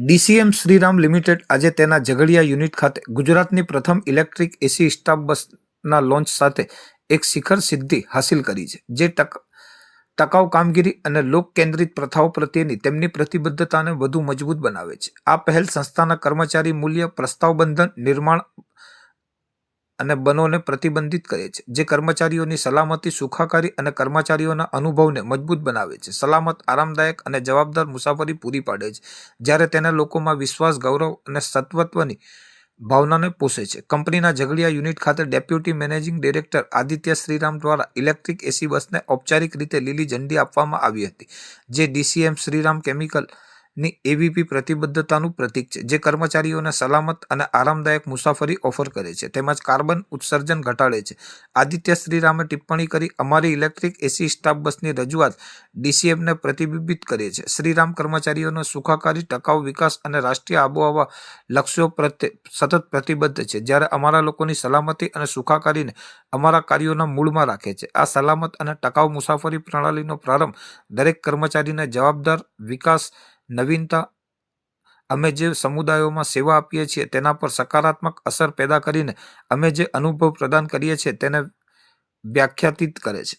DCM Shriram limited આજે તેના Jhagadia unit ખાતે ગુજરાતની પ્રથમ ઇલેક્ટ્રિક એસી સ્ટાફ બસના લોન્ચ સાથે એક શિખર સિદ્ધિ હાંસિલ કરી છે, જે ટક, ટકાઉ કામગીરી અને લોક કેન્દ્રિત પ્રથાઓ પ્રત્યેની તેમની પ્રતિબદ્ધતાને વધુ મજબૂત બનાવે છે. આ પહેલ સંસ્થાના કર્મચારી મૂલ્ય પ્રસ્તાવ બંધન નિર્માણ અને બનોને પ્રતિબંધિત કરે છે, જે કર્મચારીઓની સલામતી સુખાકારી અને કર્મચારીઓના અનુભવને મજબૂત બનાવે છે. સલામત, આરામદાયક અને જવાબદાર મુસાફરી પૂરી પાડે છે, જ્યારે તેના લોકોમાં વિશ્વાસ, ગૌરવ અને સત્વત્વની ભાવનાને પોષે છે. કંપનીના ઝઘડિયા યુનિટ ખાતે deputy managing director Aditya Shriram દ્વારા ઇલેક્ટ્રિક એસી બસને ઔપચારિક રીતે લીલી ઝંડી આપવામાં આવી હતી, જે ડીસીએમ શ્રીરામ કેમિકલ ની એવીપી પ્રતિબદ્ધતાનું પ્રતીક છે, જે કર્મચારીઓને સલામત અને આરામદાયક મુસાફરી ઓફર કરે છે. તેમજ કાર્બન ઉત્સર્જન ઘટાડે છે. આદિત્ય શ્રીરામે ટિપ્પણી કરી, અમારી ઇલેક્ટ્રિક એસી સ્ટાફ બસની રજૂઆત ડીસીએમને પ્રતિબિંબિત કરે છે. શ્રીરામ કર્મચારીઓનો સુખાકારી, ટકાઉ વિકાસ અને રાષ્ટ્રીય આબોહવા લક્ષ્યો પ્રત્યે સતત પ્રતિબદ્ધ છે. જ્યારે અમારા લોકોની સલામતી અને સુખાકારીને અમારા કાર્યોના મૂળમાં રાખે છે. આ સલામત અને ટકાઉ મુસાફરી પ્રણાલીનો પ્રારંભ દરેક કર્મચારીને જવાબદાર વિકાસ નવીનતા. અમે જે સમુદાયોમાં સેવા આપીએ છીએ તેના પર સકારાત્મક અસર પેદા કરીને અમે જે અનુભવ પ્રદાન કરીએ છીએ તેને વ્યાખ્યાતિત કરે છે.